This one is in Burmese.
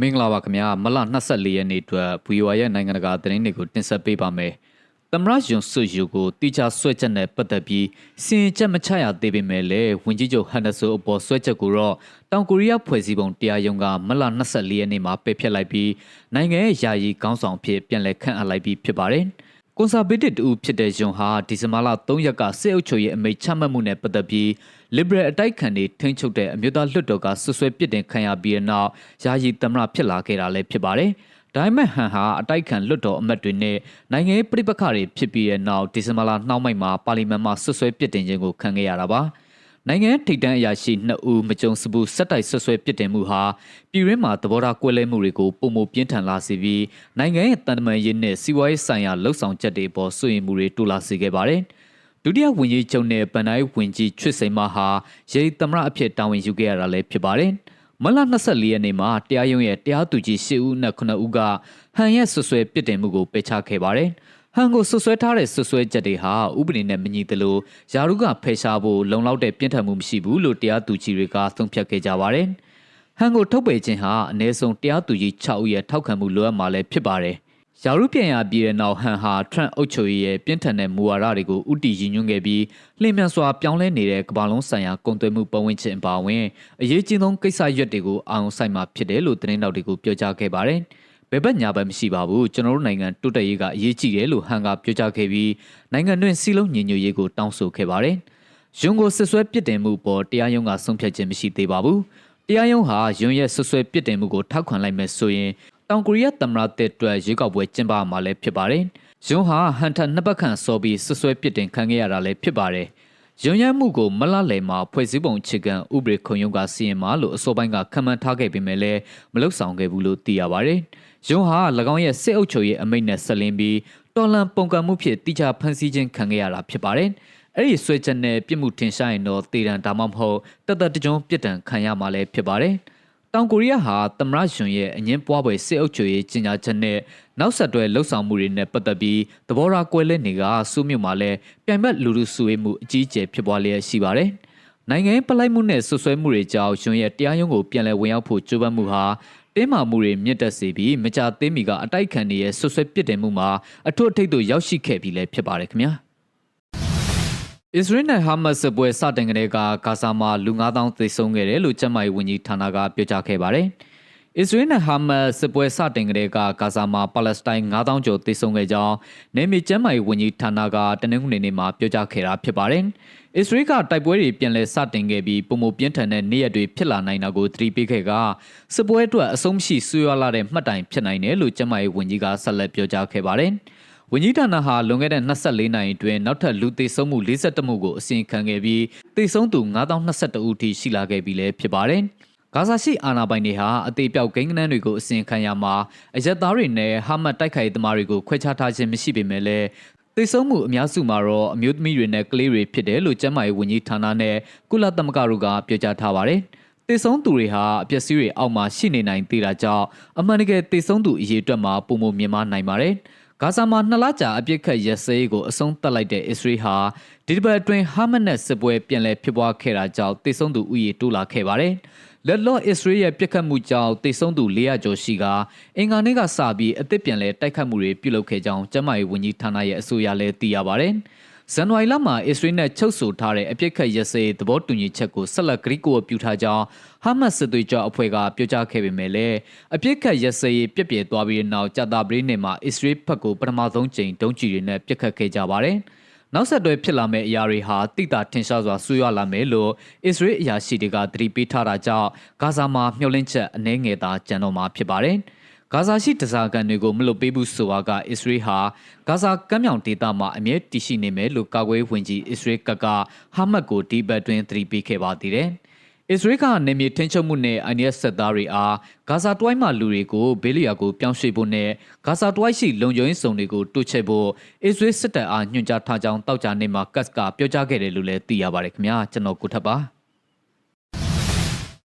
မင်္ဂလာပါခင်ဗျာမလ24ရက်နေ့အတွက် VOA ရဲ့နိုင်ငံတကာသတင်းတွေကိုတင်ဆက်ပေးပါမယ်။သမရယွန်ဆွယူကိုတိကျဆွဲချက်နဲ့ပတ်သက်ပြီးစင်ချက်မချရသေးပေမဲ့လည်းဝင်ကြီးချုပ်ဟန်ဒဆိုအပေါ်ဆွဲချက်ကိုတော့တောင်ကိုရီးယားဖွဲ့စည်းပုံတရားရုံးကမလ24ရက်နေ့မှာပယ်ဖျက်လိုက်ပြီးနိုင်ငံရဲ့ယာယီခေါင်းဆောင်ဖြစ်ပြန်လည်ခန့်အပ်လိုက်ပြီးဖြစ်ပါတယ်။ကွန်ဆာဗေးတစ်တူဖြစ်တဲ့ယွန်ဟာဒီဇင်ဘာလ3ရက်ကစစ်အုပ်ချုပ်ရေးအမိန့်ချမှတ်မှုနဲ့ပတ်သက်ပြီး liberal အတိုက်ခံတွေထိန်းချုပ်တဲ့အမျိုးသားလွှတ်တော်ကဆွဆွဲပစ်တင်ခံရပြီးတဲ့နောက်ယာယီသမ္မတဖြစ်လာခဲ့တာလည်းဖြစ်ပါတယ်။ဒါပေမဲ့ဟန်ဟာအတိုက်ခံလွှတ်တော်အမတ်တွေနဲ့နိုင်ငံရေးပြိပခါတွေဖြစ်ပြီးတဲ့နောက်ဒီဇင်ဘာလနှောင်းမိုက်မှာပါလီမန်မှာဆွဆွဲပစ်တင်ခြင်းကိုခံခဲ့ရတာပါ။နိုင်ငံထိပ်တန်းအရာရှိနှစ်ဦးမကြုံစဘူးစက်တိုက်ဆွဆွဲပစ်တင်မှုဟာပြည်ရင်းမှာသဘောထားကွဲလဲမှုတွေကိုပုံမပြင်းထန်လာစေပြီးနိုင်ငံရဲ့တန်တမာရေးနဲ့စီးပွားရေးဆိုင်ရာလှုပ်ဆောင်ချက်တွေပေါ်စွင့်မှုတွေတိုးလာစေခဲ့ပါတယ်။ ဒုတိယဝန်ကြီးချုပ်နဲ့ဗန်နိုင်းဝန်ကြီးချွတ်စိန်မဟာရေသမရအဖြစ်တာဝန်ယူခဲ့ရတာလည်းဖြစ်ပါတယ်။မလ24ရက်နေ့မှာတရားရုံးရဲ့တရားသူကြီး၈ဦးနဲ့9ဦးကဟန်ရဲ့ဆွဆွဲပြစ်တင်မှုကိုပယ်ချခဲ့ပါတယ်။ဟန်ကိုဆွဆွဲထားတဲ့ဆွဆွဲချက်တွေဟာဥပဒေနဲ့မညီသလိုယာရုကဖယ်ရှားဖို့လုံလောက်တဲ့ပြင်းထန်မှုမရှိဘူးလို့တရားသူကြီးတွေကသုံးဖြတ်ခဲ့ကြပါတယ်။ဟန်ကိုထုတ်ပယ်ခြင်းဟာအ ਨੇ ဆုံးတရားသူကြီး6ဦးရဲ့ထောက်ခံမှုလိုအပ်မှာလည်းဖြစ်ပါတယ်။ ယာရုပြန်ရပြီးတဲ့နောက်ဟန်ဟာထရန့်အုပ်ချုပ်ရေးရဲ့ပြင်းထန်တဲ့မူဝါဒတွေကိုဥတီရည်ညွှန်းခဲ့ပြီးလျင်မြန်စွာပြောင်းလဲနေတဲ့ကမ္ဘာလုံးဆိုင်ရာကုန်သွယ်မှုပတ်ဝန်းကျင်အပါအဝင်အရေးကြီးဆုံးကိစ္စရပ်တွေကိုအာရုံစိုက်မှာဖြစ်တယ်လို့သတင်းတောက်တွေကိုပြောကြားခဲ့ပါတယ်။ဘယ်ဘက်ညာဘက်မရှိပါဘူးကျွန်တော်တို့နိုင်ငံတိုးတက်ရေးကအရေးကြီးတယ်လို့ဟန်ကပြောကြားခဲ့ပြီးနိုင်ငံတွင်းစီးလုံးညီညွတ်ရေးကိုတောင်းဆိုခဲ့ပါတယ်။ယွန်ကိုဆွဆွဲပစ်တင်မှုပေါ်တရားရုံးကဆုံးဖြတ်ခြင်းမရှိသေးပါဘူး။တရားရုံးဟာယွန်ရဲ့ဆွဆွဲပစ်တင်မှုကိုထောက်ခံလိုက်မယ်ဆိုရင် တောင်ကိုရီးယားသမ္မတတဲ့အတွက်ရွေးကောက်ပွဲကျင်းပမှာလည်းဖြစ်ပါတယ်။ယွန်းဟာဟန်ထနှစ်ပတ်ခန့်စောပြီးဆွဆွဲပစ်တင်ခံခဲ့ရတာလည်းဖြစ်ပါတယ်။ယွန်းရမှုကိုမလလယ်မှာဖွဲ့စည်းပုံအခြေခံဥပဒေခုံရုံးကစီရင်မှာလို့အစောပိုင်းကခံမှန်းထားခဲ့ပေမဲ့လည်းမလုဆောင်ခဲ့ဘူးလို့သိရပါတယ်။ယွန်းဟာ၎င်းရဲ့စစ်အုပ်ချုပ်ရေးအမိန့်နဲ့ဆက်လင်းပြီးတော်လန်ပုံကံမှုဖြစ်တိကျဖန်ဆီးခြင်းခံခဲ့ရတာဖြစ်ပါတယ်။အဲ့ဒီဆွဲချက်နဲ့ပြစ်မှုထင်ရှားရင်တော့တေတံဒါမှမဟုတ်တသက်တကြုံပြစ်ဒဏ်ခံရမှာလည်းဖြစ်ပါတယ်။ တောင်ကိုရီးယားဟာသမရယွန်ရဲ့အငင်းပွားပွဲစစ်အုပ်ချုပ်ရေးကြီးညာချက်နဲ့နောက်ဆက်တွဲလှုပ်ဆောင်မှုတွေနဲ့ပတ်သက်ပြီးသဘောထားကွဲလွဲနေကစုမြို့မှာလည်းပြိုင်ဘက်လူလူစုဝေးမှုအကြီးအကျယ်ဖြစ်ပွားလျက်ရှိပါတယ်။နိုင်ငံပလိုက်မှုနဲ့ဆွဆွဲမှုတွေကြောင့်ယွန်ရဲ့တရားရုံးကိုပြန်လည်ဝင်ရောက်ဖို့ကြိုးပမ်းမှုဟာတင်းမာမှုတွေမြင့်တက်စေပြီးမကြသေးမီကအတိုက်ခံတွေရဲ့ဆွဆွဲပစ်တယ်မှုမှာအထွတ်အထိပ်သို့ရောက်ရှိခဲ့ပြီးလည်းဖြစ်ပါတယ်ခင်ဗျာ။ အစ္စရေးနဲ့ဟာမတ်စ်ပွဲစတင်ကလေးကဂါဇာမှာလူ9000သေဆုံးခဲ့တယ်လို့ကျန်းမာရေးဝန်ကြီးဌာနကပြောကြားခဲ့ပါတယ်။အစ္စရေးနဲ့ဟာမတ်စ်ပွဲစတင်ကလေးကဂါဇာမှာပါလက်စတိုင်း9000ကျော်သေဆုံးခဲ့ကြောင်းနေမီကျန်းမာရေးဝန်ကြီးဌာနကတနင်္ဂနွေနေ့မှာပြောကြားခဲ့တာဖြစ်ပါတယ်။အစ္စရေးကတိုက်ပွဲတွေပြန်လည်စတင်ခဲ့ပြီးပုံမပြင်းထန်တဲ့နေ့ရက်တွေဖြစ်လာနိုင်တာကိုသတိပေးခဲ့ကစစ်ပွဲအတွက်အဆုံးမရှိဆွေးရလာတဲ့မှတ်တိုင်ဖြစ်နိုင်တယ်လို့ကျန်းမာရေးဝန်ကြီးကဆက်လက်ပြောကြားခဲ့ပါတယ်။ ဝန်ကြီးဌာနဟာလွန်ခဲ့တဲ့24နာရီအတွင်းနောက်ထပ်လူသေဆုံးမှု42မှုကိုအစီရင်ခံခဲ့ပြီးသေဆုံးသူ9022ဦးထိရှိလာခဲ့ပြီလည်းဖြစ်ပါတယ်။ဂါဇာရှိအာဏာပိုင်တွေဟာအသေးပြောက်ဂိမ်းကနန်းတွေကိုအစီရင်ခံရမှာအရက်သားတွေနဲ့ဟာမတ်တိုက်ခိုက်သမားတွေကိုခွဲခြားထားခြင်းမရှိပေမဲ့လည်းသေဆုံးမှုအများစုမှာတော့အမျိုးသမီးတွေနဲ့ကလေးတွေဖြစ်တယ်လို့ကျန်းမာရေးဝန်ကြီးဌာနနဲ့ကုလသမဂ္ဂတို့ကပြောကြားထားပါတယ်။တေဆုံးသူတွေဟာအပျက်စီးတွေအောက်မှာရှိနေနိုင်သေးတာကြောင့်အမှန်တကယ်တေဆုံးသူအရေအတွက်မှာပုံမမြင်မနိုင်ပါတယ်။ ဂါဇာမှာနှစ်လကြာအပြစ်ခတ်ရက်စဲကိုအဆုံးသတ်လိုက်တဲ့အစ္စရေးဟာဒီတစ်ပတ်အတွင်းဟာမတ်နဲ့စစ်ပွဲပြန်လည်ဖြစ်ပွားခဲ့တာကြောင့်တေဆုံးသူဥယေတိုးလာခဲ့ပါတယ်။လက်လော့အစ္စရေးရဲ့ပြစ်ခတ်မှုကြောင့်တေဆုံးသူ400ကျော်ရှိကအင်္ဂါနေ့ကစပြီးအသစ်ပြန်လည်တိုက်ခတ်မှုတွေပြုလုပ်ခဲ့ကြောင်းကျန်းမာရေးဝန်ကြီးဌာနရဲ့အဆိုအရလည်းသိရပါတယ်။ ဇန်နဝါရီလမှာအစ္စရေးနဲ့ချုပ်ဆိုထားတဲ့အပြစ်ခတ်ရစဲသဘောတူညီချက်ကိုဆက်လက်ဂရိကိုပြုထားကြောင်းဟာမတ်စစ်သွေးကြွအဖွဲ့ကပြောကြားခဲ့ပေမဲ့လည်းအပြစ်ခတ်ရစဲပြစ်ပြဲသွားပြီးနောက်ကြာတာပရိနေမှာအစ္စရေးဘက်ကိုပထမဆုံးကြိမ်ဒုံးကျည်တွေနဲ့ပြစ်ခတ်ခဲ့ကြပါတယ်။နောက်ဆက်တွဲဖြစ်လာမယ့်အရာတွေဟာတိတာထင်ရှားစွာဆွေးရလာမယ်လို့အစ္စရေးအရာရှိတွေကသတိပေးထားတာကြောင့်ဂါဇာမှာမျှော်လင့်ချက်အနည်းငယ်သာကျန်တော့မှာဖြစ်ပါတယ်။ ဂါဇာရှိတစားကန်တွေကိုမလွတ်ပေးဘူးဆိုတာကအစ္စရေးဟာဂါဇာကမ်းမြောင်ဒေသမှာအမြဲတည်ရှိနေမယ်လို့ကာကွယ်ဝင်ကြီးအစ္စရေးကကဟာမတ်ကိုဒီဘက်တွင်သတိပေးခဲ့ပါသေးတယ်။အစ္စရေးကနေမြေထင်းချုပ်မှုနဲ့ INS စစ်သားတွေအားဂါဇာတွိုင်းမှလူတွေကိုဘေးလီယာကိုပြောင်းရွှေ့ဖို့နဲ့ဂါဇာတွိုင်းရှိလုံခြုံရေးစုံတွေကိုတိုးချဲ့ဖို့အစ္စရေးစစ်တပ်အားညွှန်ကြားထားကြောင်းတောက်ကြနေမှာကတ်ကပြောကြားခဲ့တယ်လို့လည်းသိရပါတယ်ခင်ဗျာကျွန်တော်ကိုထပ်ပါ။